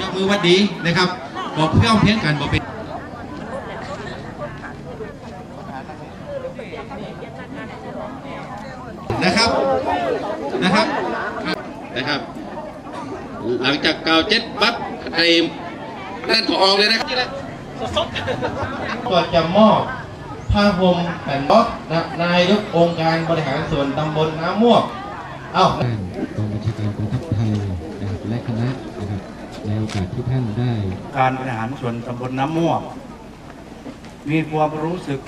ยกมือหวัดดีนะครับ บอกเพื่อนเพียงกันบอกเป็นนะครับนะครับนะครับ หลังจากกล่าวเจ็ดปั๊บใครนั่นก็ออกเลยนะครับก็จะมอบผ้าห่มแผ่นบล็อกนะนายกองค์การบริหารส่วนตำบลน้ำม่วงเอ้าท่านกองบัญชาการกองทัพไทย อกาสที่ท่านได้ การบริหารส่วนตำบลน้ำม่วงมีความรู้สึก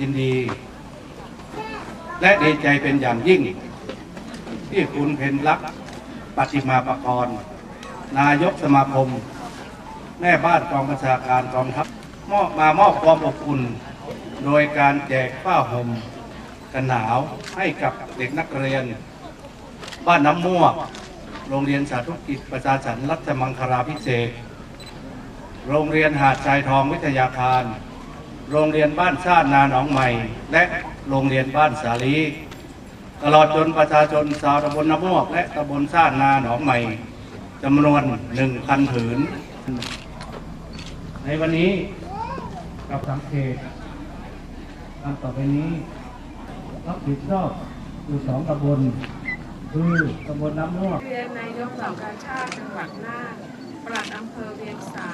ยินดี และดีใจเป็นอย่างยิ่ง ที่คุณเพนลักปฏิมาประกรณ์นายกสมาคม แม่บ้านกองบัญชาการกองทัพมอบมามอบความอบอุ่น โดยการแจกผ้าห่มกันหนาวให้กับเด็กนักเรียน บ้านน้ำม่วง โรงเรียนสาธุกิจประชาสันรัชมังคลาพิเศษ โรงเรียนหาดทรายทองวิทยาคาร โรงเรียนบ้านชาตินาหนองใหม่ และโรงเรียนบ้านสาลี ตลอดจนประชาชนชาวตำบลน้ำมวกและตำบลชาตินาหนองใหม่จำนวนหนึ่งพันผืน ในวันนี้กับสังเกตตามต่อไปนี้รับผิดชอบอยู่สองตำบล คือตำบลน้ำมวกเรียนนายกเหล่ากาชาติจังหวัดน่านปลัดอำเภอเวียงสา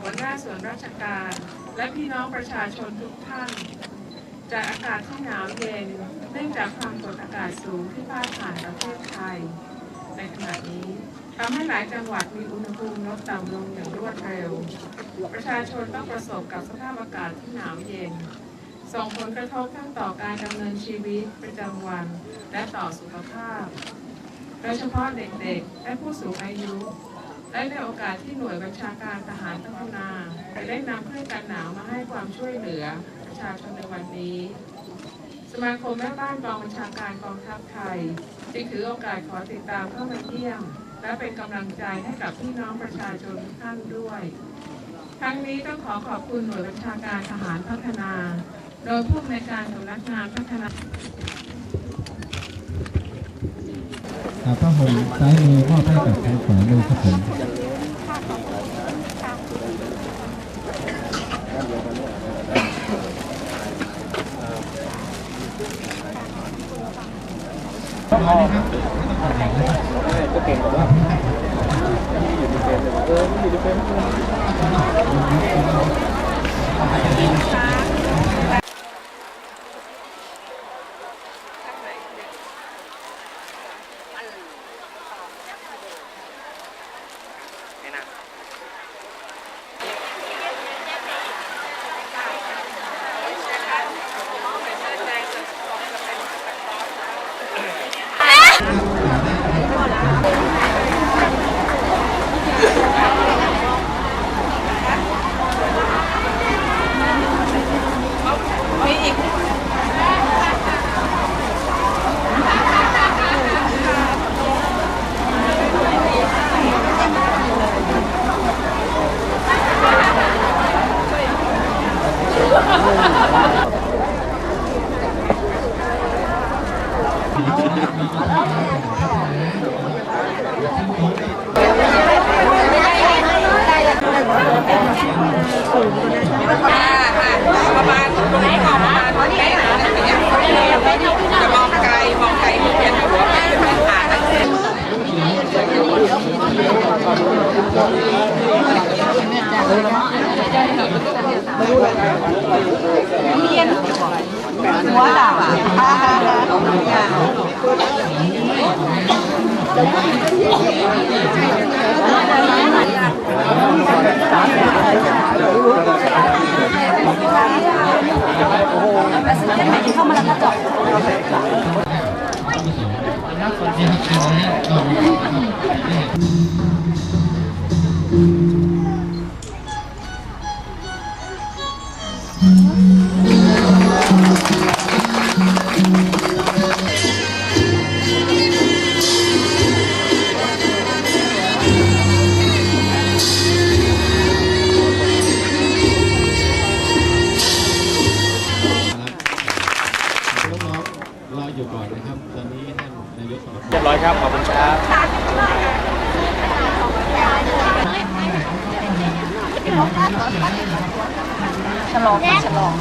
หัวหน้าส่วนราชการ และพี่น้องประชาชนทุกท่าน จากอากาศที่หนาวเย็น เนื่องจากความกดอากาศสูงที่พาดผ่านประเทศไทย ในขณะนี้ทำให้หลายจังหวัดมีอุณหภูมิลดต่ำลงอย่างรวดเร็ว ประชาชนต้องประสบกับสภาพอากาศที่หนาวเย็น ส่งผลกระทบทั้งต่อการดำเนินชีวิตประจำวัน และต่อสุขภาพ โดยเฉพาะเด็กๆ และผู้สูงอายุ และในโอกาสที่หน่วยบัญชาการทหารพัฒนาได้นำเครื่องกันหนาวมาให้ความช่วยเหลือประชาชนในวันนี้ สมาคมแม่บ้านกองบัญชาการกองทัพไทยจึงถือโอกาสขอติดตามเข้ามาเยี่ยม และเป็นกำลังใจให้กับพี่น้องประชาชนทุกท่านด้วย ทั้งนี้ต้องขอขอบคุณหน่วยบัญชาการทหารพัฒนา โดยผู้อำนวยการสำนักงานพัฒนาอ่าผ้าห่มซ้ายมือมอบให้กับทางขวามือครับผม ประมาณตรงนี้ค่ะประมาณนี้จะมองไกลมองไกลเห็นหัวไม่เป็นผ่านทั้งสิ้ นค ฉลองฉลอง